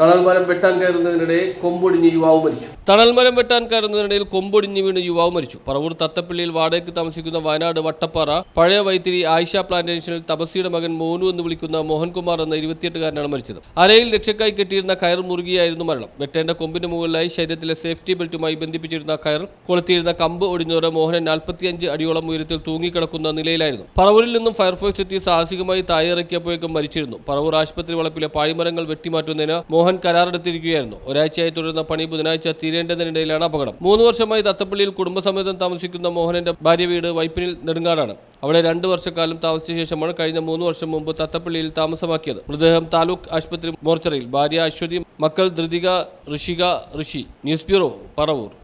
തണൽമരം വെട്ടാൻ കയറുന്നതിനിടെ കൊമ്പൊടിഞ്ഞ് യുവാവ് മരിച്ചു. തണൽമരം വെട്ടാൻ കയറുന്നതിനിടയിൽ കൊമ്പൊടിഞ്ഞ് വീണ് യുവാവ് മരിച്ചു. പറവൂർ തത്തപ്പള്ളിയിൽ വാടകയ്ക്ക് താമസിക്കുന്ന വയനാട് വട്ടപ്പാറ പഴയ വൈത്തിരി ആയിഷ പ്ലാന്റേഷനിൽ തപസിയുടെ മകൻ മോനു എന്ന് വിളിക്കുന്ന മോഹൻകുമാർ എന്ന ഇരുപത്തിയെട്ടുകാരനാണ് മരിച്ചത്. അരയിൽ രക്ഷക്കായി കെട്ടിയിരുന്ന കയർ മുറുകിയായിരുന്നു മരണം. വെട്ടേണ്ട കൊമ്പിന് മുകളിലായി ശരീരത്തിലെ സേഫ്റ്റി ബെൽറ്റുമായി ബന്ധിപ്പിച്ചിരുന്ന കയർ കൊളുത്തിയിരുന്ന കമ്പ് ഒടിഞ്ഞതോടെ മോഹനൻ നാൽപ്പത്തിയഞ്ച് അടിയോളം ഉയരത്തിൽ തൂങ്ങിക്കിടക്കുന്ന നിലയിലായിരുന്നു. പറവൂരിൽ നിന്നും ഫയർഫോഴ്സ് എത്തി സാഹസികമായി തായിറക്കിയപ്പോഴേക്കും മരിച്ചിരുന്നു. പറവൂർ ആശുപത്രി വളപ്പിലെ പാഴിമരങ്ങൾ വെട്ടിമാറ്റുന്നതിന് മോഹൻ കരാറെടുത്തിരിക്കുകയായിരുന്നു. ഒരാഴ്ചയായി തുടരുന്ന പണി ബുധനാഴ്ച തീരേണ്ടതിനിടയിലാണ് അപകടം. മൂന്ന് വർഷമായി തത്തപ്പള്ളിയിൽ കുടുംബസമേതം താമസിക്കുന്ന മോഹനന്റെ ഭാര്യ വീട് വൈപ്പിനിൽ നെടുങ്ങാടാണ്. അവിടെ രണ്ടു വർഷക്കാലം താമസിച്ച ശേഷമാണ് കഴിഞ്ഞ മൂന്ന് വർഷം മുമ്പ് തത്തപ്പള്ളിയിൽ താമസമാക്കിയത്. മൃതദേഹം താലൂക്ക് ആശുപത്രി മോർച്ചറിയിൽ. ഭാര്യ അശ്വതി മക്കൾ ധൃതിക ഋഷിക ഋഷി. News bureau Paravur.